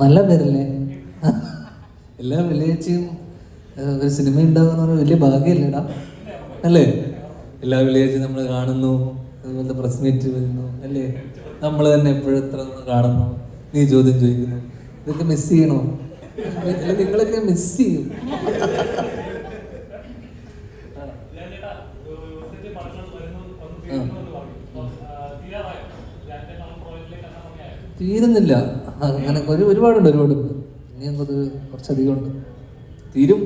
നല്ല പേരല്ലേ? എല്ലാ വെള്ളിയാഴ്ചയും ഒരു സിനിമ ഉണ്ടാകുന്ന പറഞ്ഞാൽ വലിയ ഭാഗ്യമല്ലേടാ. അല്ലേ? എല്ലാ വെള്ളിയാഴ്ചയും നമ്മൾ കാണുന്നു അതുപോലെ പ്രസ് മീറ്റ് വരുന്നു അല്ലേ? നമ്മൾ തന്നെ എപ്പോഴും എത്ര കാണുന്നു? നീ ചോദ്യം ചോദിക്കുന്നു. ഇതൊക്കെ മിസ് ചെയ്യണോ? അല്ല നിങ്ങളൊക്കെ മിസ് ചെയ്യും. തീരുന്നില്ല. അങ്ങനെ ഒരു ഒരുപാടുണ്ട് ഒരുപാടുണ്ട്. ഇനി അത് കുറച്ചധികം ഉണ്ട്. തീരും.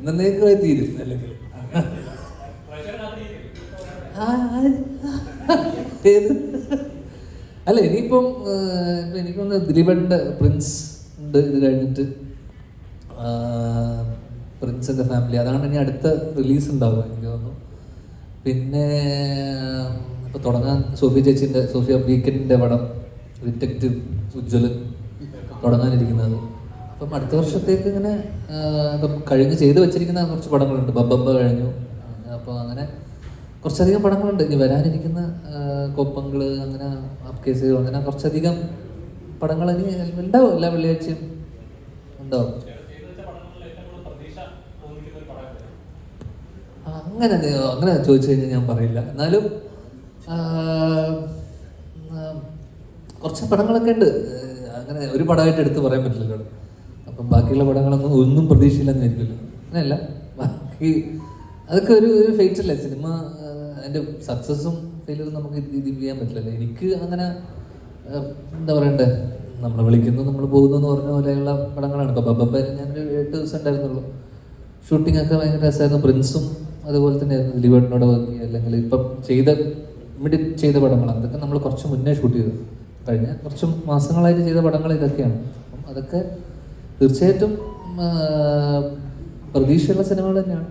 എന്നേക്കുമായി തീരും അല്ലെങ്കിൽ? അല്ല ഇനിയിപ്പം എനിക്കൊന്ന് ദിലീപന്റെ പ്രിൻസ് ഉണ്ട് ഇത് കഴിഞ്ഞിട്ട്. പ്രിൻസിന്റെ ഫാമിലി. അതാണ് ഇനി അടുത്ത റിലീസ് ഉണ്ടാവുക എനിക്ക് തോന്നുന്നു. പിന്നെ ഇപ്പൊ തുടങ്ങാൻ സോഫിയ ചേച്ചിന്റെ സോഫിയ വീക്കെൻഡിന്റെ പടം ഡിറ്റക്റ്റീവ് ഉജ്ജ്വലൻ തുടങ്ങാനിരിക്കുന്നത്. അപ്പം അടുത്ത വർഷത്തേക്ക് ഇങ്ങനെ കഴിഞ്ഞ് ചെയ്ത് വെച്ചിരിക്കുന്ന കുറച്ച് പടങ്ങളുണ്ട്. ബബ്ബബ്ബ കഴിഞ്ഞു. അപ്പോൾ അങ്ങനെ കുറച്ചധികം പടങ്ങളുണ്ട്. ഇനി വരാനിരിക്കുന്ന കൊപ്പങ്ങൾ അങ്ങനെ അപ്കേസ് അങ്ങനെ കുറച്ചധികം പടങ്ങൾ ഇനി ഉണ്ടാവും. എല്ലാ വെള്ളിയാഴ്ചയും ഉണ്ടാവും. അങ്ങനെ അങ്ങനെ ചോദിച്ചു കഴിഞ്ഞാൽ ഞാൻ പറയില്ല. എന്നാലും കുറച്ച് പടങ്ങളൊക്കെ ഉണ്ട്. അങ്ങനെ ഒരു പടമായിട്ട് എടുത്ത് പറയാൻ പറ്റില്ലല്ലോ അപ്പം ബാക്കിയുള്ള പടങ്ങളൊന്നും ഒന്നും പ്രതീക്ഷയില്ലെന്ന് ആയിരിക്കുമല്ലോ അങ്ങനെയല്ല. ബാക്കി അതൊക്കെ ഒരു ഒരു ഫേറ്റ് അല്ലേ? സിനിമ അതിന്റെ അതിന്റെ സക്സസും ഫെയിലും നമുക്ക് ഇത് ചെയ്യാൻ പറ്റില്ലല്ലോ. എനിക്ക് അങ്ങനെ എന്താ പറയണ്ടേ? നമ്മൾ വിളിക്കുന്നു നമ്മൾ പോകുന്നു എന്ന് പറഞ്ഞ പോലെയുള്ള പടങ്ങളാണ്. ഇപ്പോൾ ബബ്ബ ഞാനൊരു എട്ട് ദിവസം ഉണ്ടായിരുന്നുള്ളൂ. ഷൂട്ടിംഗ് ഒക്കെ ഭയങ്കര രസമായിരുന്നു. പ്രിൻസും അതുപോലെ തന്നെ ആയിരുന്നു ദിലീപേട്ടനോട് വർക്ക് അല്ലെങ്കിൽ ഇപ്പം ചെയ്ത ഇമ്മീഡിയറ്റ് ചെയ്ത പടങ്ങൾ അതൊക്കെ നമ്മൾ കുറച്ച് മുന്നേ ഷൂട്ട് ചെയ്തു. കഴിഞ്ഞ കുറച്ച് മാസങ്ങളായിട്ട് ചെയ്ത പടങ്ങൾ ഇതൊക്കെയാണ്. അപ്പം അതൊക്കെ തീർച്ചയായിട്ടും പ്രതീക്ഷയുള്ള സിനിമകൾ തന്നെയാണ്.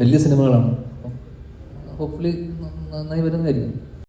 വലിയ സിനിമകളാണ്. അപ്പം ഹോപ്പ്ഫുള്ളി നന്നായി വരുന്നതായിരിക്കും.